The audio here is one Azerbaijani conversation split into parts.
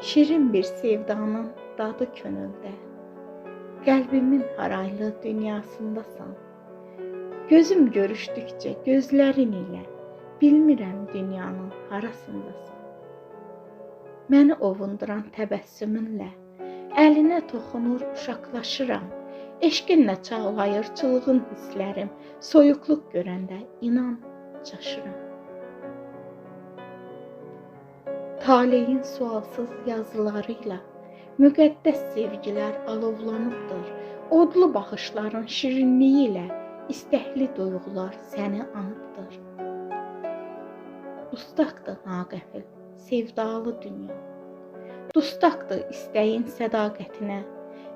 Şirin bir sevdanın dadı könüldə. Qəlbimin haraylı dünyasındasan. Gözüm görüşdükcə gözlərin ilə bilmirəm dünyanın harasındasan. Məni ovunduran təbəssümünlə əlinə toxunur, uşaqlaşıram. Eşqinlə çağlayır çılğın hisslərim. Soyuqluq görəndə inan çaşıram. Taleyin sualsız yazılarıyla müqəddəs sevgilər alovlanıbdır. Odlu baxışların şirinliyi ilə istəkli duyğular səni anıbdır. Dustaqdır naqəfil, sevdalı dünya. Dustaqdır istəyin sədaqətinə.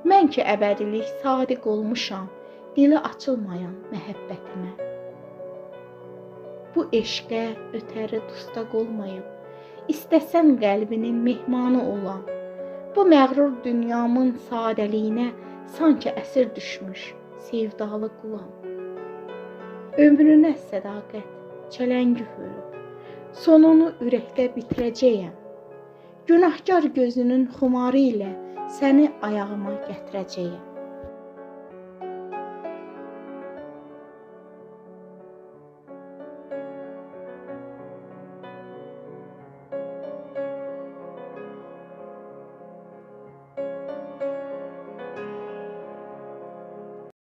Mən ki əbədilik sadiq olmuşam, dili açılmayan məhəbbətimə. Bu eşqə ötəri dustaq olmayıb, istəsən qəlbinin mehmanı olan, bu məğrur dünyamın sadəliyinə sanki əsir düşmüş sevdalı qulam. Ömrünə sədaqət çələngi hörüb, sonunu ürəkdə bitirəcəyəm. Günahkar gözünün xumarı ilə səni ayağıma gətirəcəyəm.